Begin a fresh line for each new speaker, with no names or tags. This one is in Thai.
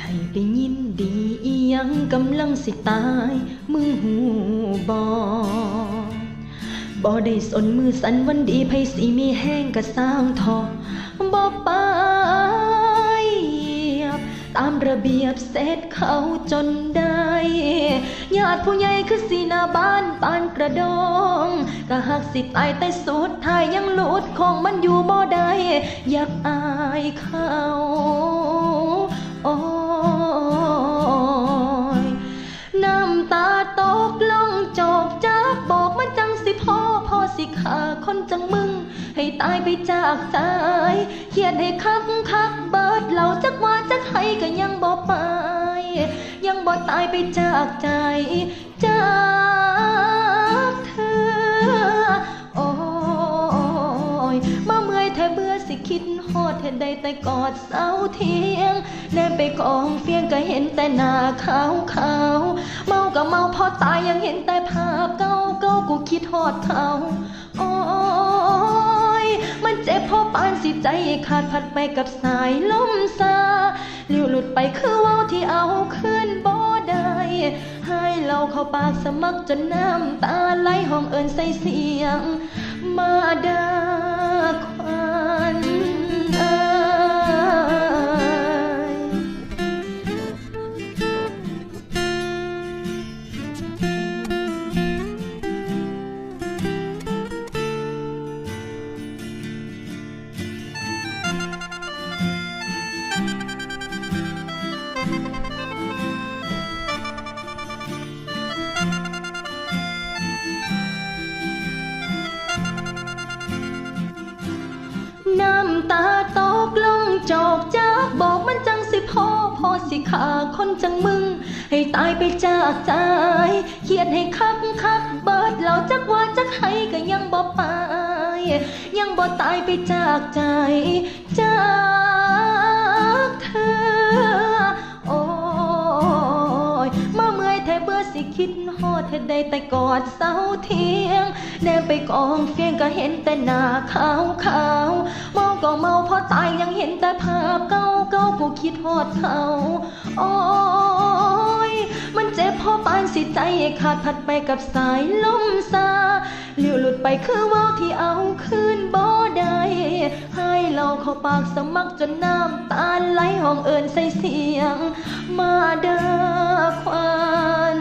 ให้ไปยินดียังกำลังสิตาย มึงหูบอบ่ได้สนมือสันวันดีไผสีมีแห้งกะสร้างทอบ่ไปตามระเบียบเสร็จเขาจนได้ญาติผู้ใหญ่คือสีนาบ้านปานกระดองก็หักสิตายแต่สุดท้ายยังหลุดของมันอยู่บ่ได้อยากอายเขา ให้ตายไปจากใจเขียนให้คักคักเบิดเหล่าจักว่าจักให้ก็ยังบ่ไป ยังบ่ตายไปจากใจ จากเธอ โอ้ยมาเมื่อยแทบเบื่อสิคิดฮอดเห็นได้แต่กอดเสาเทียงแนมไปกองเฟียงก็เห็นแต่หน้าขาวขาวเมาก็เมาพอตายยังเห็นแต่ภาพเก่าเก่ากูคิดฮอดเขา ใจขาดพัดไปกับสายลมซาเลี้ยวหลุดไปคือว่าวที่เอาขึ้นบ่ได้ให้เราเข้าปากสมักจนน้ำตาไหลห้องเอินใส่เสียง มาด พ่าคนจังมึง ให้ตายไปจากใจเขียนให้คักคักเบิดเหล่าจักว่าจักให้ก็ยังบ่ไป ยังบ่ตายไปจากใจ ดฮอดเฮ็ดได้แต่กอดเสาเทียงแนมไปกองเฟียงก็เห็นแต่หน้าขาวขาวเมาก็เมาพอตายยังเห็นแต่ภาพเก่าเก่ากูคิดฮอดเขาโอ้ยมันเจ็บพอปานสิใจขาดพัดไปกับสายลมซาเลี้ยวหลุดไปคือว่าวที่เอาคืนบ่ได้ให้เราเข้าปากสมักจนน้ำตาไหลห้องเอินใส่เสียง มาเด้อควัน